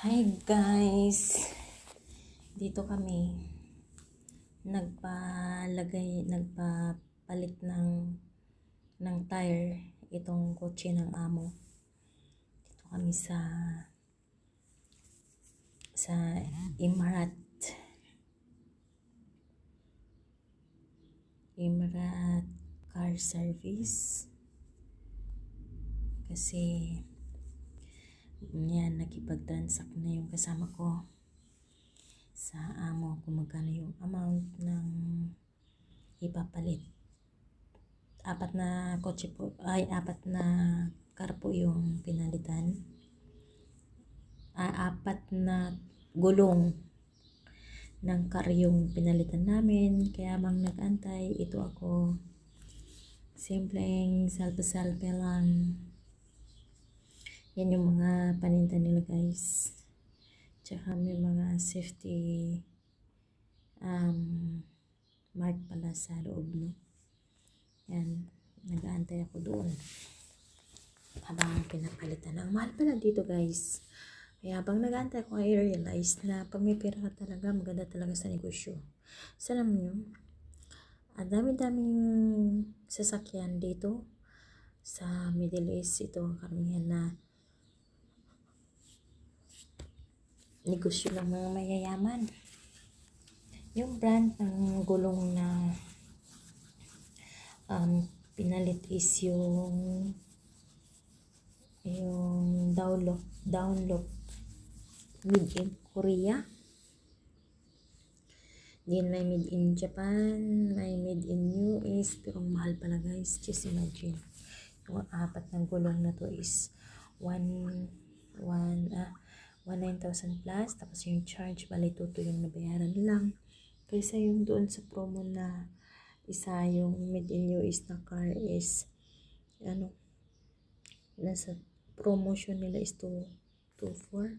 Hi guys! Dito kami nagpalagay, nagpapalit ng ng tire itong kotse ng amo. Dito kami sa sa Imarat. Imarat Car Service. Kasi yan, nakipag-transact na yung kasama ko sa amo kung magkano yung amount ng ipapalit. Apat na kotse po, ay apat na car po yung pinalitan. Ah, apat na gulong ng car yung pinalitan namin. Kaya bang nag-antay, ito ako. Simpleng salpa-salpa lang. Yan yung mga paninda nila guys. Tsaka may mga safety um, mark pala sa loob, no? Yan. Nag-aantay ako doon. Habang pinapalitan. Ang mahal pala dito guys. Kaya habang nag-aantay ko, I realize na pag may pera ka talaga, maganda talaga sa negosyo. Alam nyo, ang dami-daming sasakyan dito sa Middle East. Ito ang karamihan na negosyo ng mga mayayaman. Yung brand ng gulong na um, pinalit is yung yung downlock downlock made in Korea din may made in Japan may made in US pero mahal pala guys just imagine yung apat ng gulong na to is 1 1 ah 1,000 plus tapos yung charge bali tuto yung nabayaran lang. Kaysa yung doon sa promo na isa yung made in US na car is ano nasa promotion nila is 2 2 4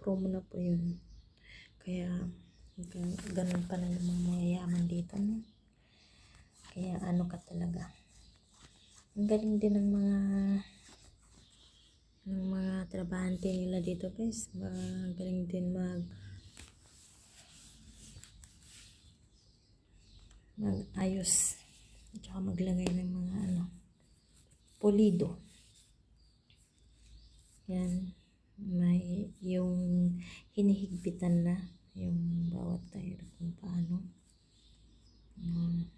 promo na po yun. Kaya gan- ganun pala yung mga mayayaman dito no? Kaya ano ka talaga? Ang galing din ng mga ng mga trabahante nila dito guys magaling din mag mag-ayos. At saka maglagay ng mga ano polido yan. May yung hinihigpitan na yung bawat tire kung paano. Um,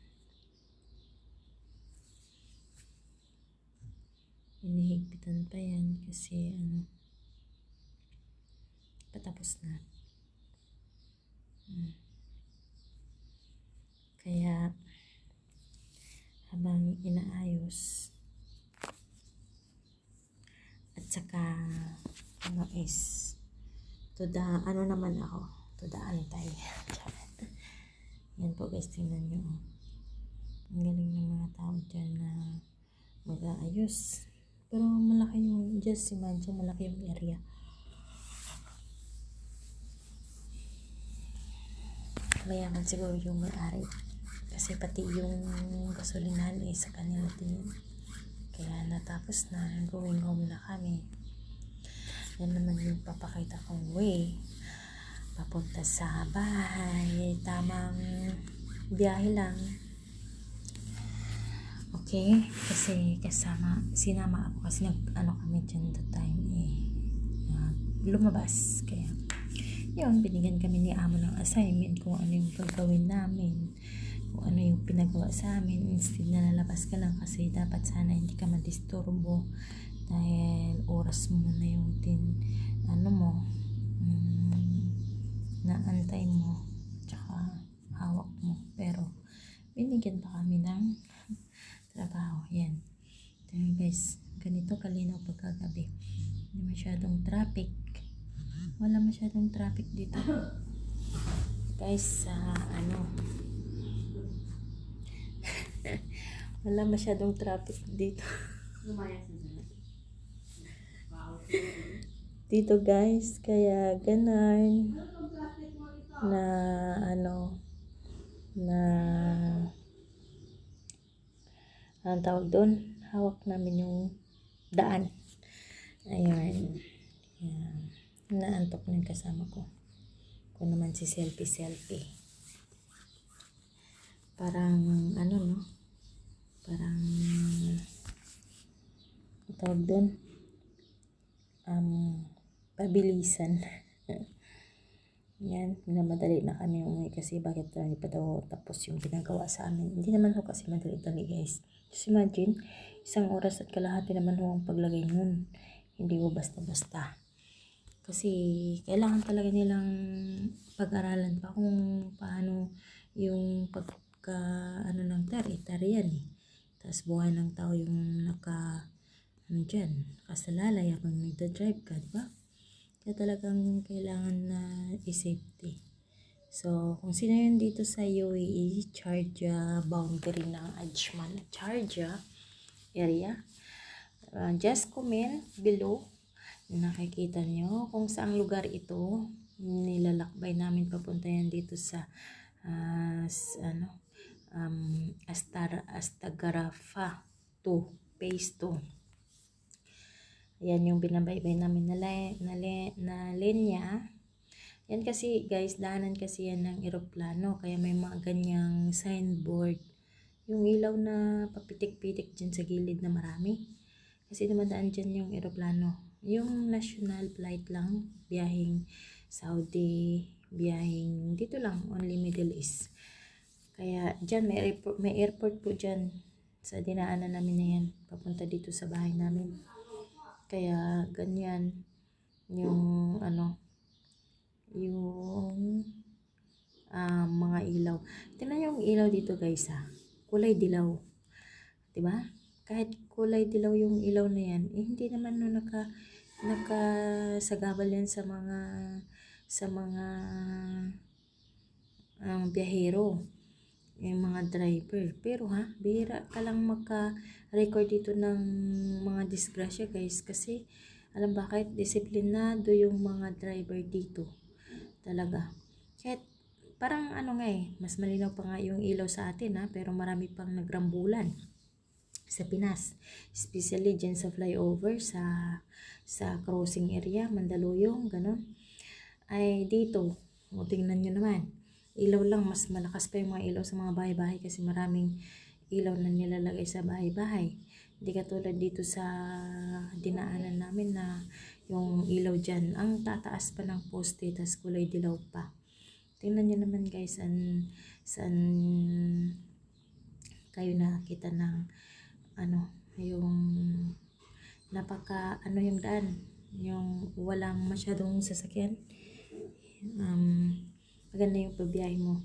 hinihigpitan pa yan kasi ano patapos na Hmm. kaya habang inaayos at saka ano is to the ano naman ako to the antay yan po guys tingnan nyo oh. ang galing ng mga tao dyan na mag-aayos pero malaki yung just imagine malaki yung area. Mayaman siguro yung may-ari. Kasi pati yung gasolinahan eh sa kanila din. Kaya natapos na going home na kami. Yan naman yung papakita kong way. Papunta sa bahay. Tamang biyahe lang okay kasi kasama sinama ako kasi nag ano kami dyan the time eh uh, lumabas kaya yun, binigyan kami ni Amo ng assignment kung ano yung gagawin namin, kung ano yung pinagawa sa amin. Instead na lalabas ka lang kasi dapat sana hindi ka madisturbo dahil oras mo na yung tin, ano mo, mm, naantay mo, tsaka hawak mo. Pero, binigyan pa kami ng masyadong traffic dito. Guys sa ano? Wala masyadong traffic dito. Dito guys. Kaya ganun. Na ano? Na ang tawag doon? Hawak namin yung daan. Ayun yan naantok na yung kasama ko. Ko naman si selfie-selfie. Parang, ano no? Parang, ang tawag doon? Um, pabilisan. Yan, minamadali na kami umuwi kasi bakit tayo pa daw tapos yung ginagawa sa amin. Hindi naman ho kasi madali-dali guys. Just imagine, isang oras at kalahati naman ho ang paglagay nun. Hindi ho basta-basta. Kasi kailangan talaga nilang pag-aralan pa kung paano yung pagka ano ng tari, tari yan eh. Tapos buhay ng tao yung naka ano dyan, nakasalalay habang nagda-drive ka, di ba? Kaya talagang kailangan na i-safety. So, kung sino yun dito sa UAE, Sharjah boundary ng Ajman, Sharjah area, uh, just comment below nakikita nyo kung saang lugar ito nilalakbay namin papunta yan dito sa ah, s- ano um, Astar Astagarafa 2 phase 2 yan yung binabaybay namin na, le, na, le, na linya yan kasi guys daanan kasi yan ng eroplano kaya may mga ganyang signboard. Yung ilaw na papitik-pitik dyan sa gilid na marami. Kasi dumadaan dyan yung eroplano. Yung national flight lang, biyahing Saudi, biyahing dito lang, only Middle East. Kaya dyan, may airport, may airport po dyan sa dinaanan namin na yan, papunta dito sa bahay namin. Kaya ganyan, yung ano, yung ah, mga ilaw. Tingnan yung ilaw dito guys ha, kulay dilaw. 'Di ba? kahit kulay dilaw yung ilaw na yan, eh, hindi naman no naka nakasagabal yan sa mga sa mga ang biyahero yung mga driver. Pero ha bihira ka lang maka-record dito ng mga disgrasya guys kasi alam bakit disiplinado yung mga driver dito talaga. Kahit parang ano nga eh mas malinaw pa nga yung ilaw sa atin ha pero marami pang nagrambulan sa Pinas. Especially dyan sa flyover, sa, sa crossing area, Mandaluyong, ganun. Ay dito, o tingnan nyo naman, ilaw lang, mas malakas pa yung mga ilaw sa mga bahay-bahay kasi maraming ilaw na nilalagay sa bahay-bahay. Hindi katulad dito sa dinaanan namin na yung ilaw dyan, ang tataas pa ng poste, tas kulay dilaw pa. Tingnan nyo naman guys, saan, saan kayo nakakita ng ano, yung napaka, ano yung daan, yung walang masyadong sasakyan. Um, maganda yung pabiyahe mo.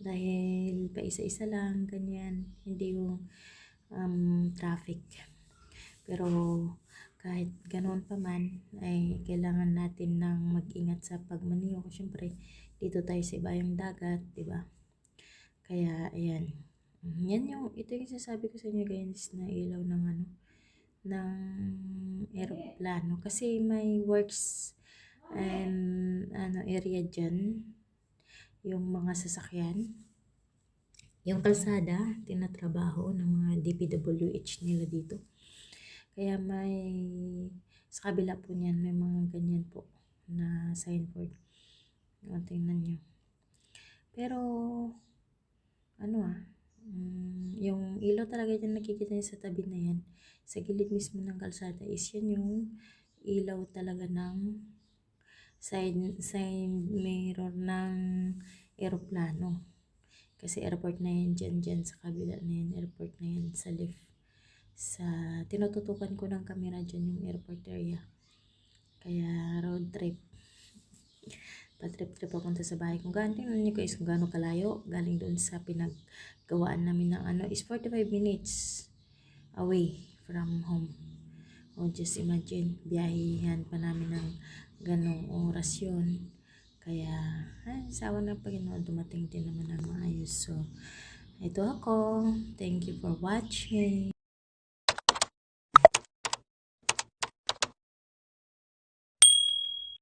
Dahil pa isa-isa lang, ganyan, hindi yung um, traffic. Pero kahit ganoon pa man, ay kailangan natin ng mag-ingat sa pagmaniho. Siyempre, dito tayo sa ibayang dagat, di ba? Kaya, ayan. Mm, Yan yung, ito yung sasabi ko sa inyo guys na ilaw ng ano, ng aeroplano. Kasi may works and ano area dyan, yung mga sasakyan. Yung kalsada, tinatrabaho ng mga DPWH nila dito. Kaya may, sa kabila po niyan, may mga ganyan po na signboard. O, tingnan nyo. Pero, Yung ilaw talaga dyan nakikita niyo sa tabi na yan, sa gilid mismo ng kalsada is yan yung ilaw talaga ng side, side mirror ng aeroplano. Kasi airport na yan dyan, dyan sa kabila na yan, airport na yan sa lift. Sa, tinututukan ko ng camera dyan yung airport area. Kaya road trip pa-trip-trip papunta sa bahay. Kung gaano, tingnan niyo guys kung gaano kalayo. Galing doon sa pinaggawaan namin ng ano, is 45 minutes away from home. O just imagine, biyahihan pa namin ng ganong oras yun. Kaya, ay, sawa ng Panginoon, dumating din naman ng maayos. So, ito ako. Thank you for watching.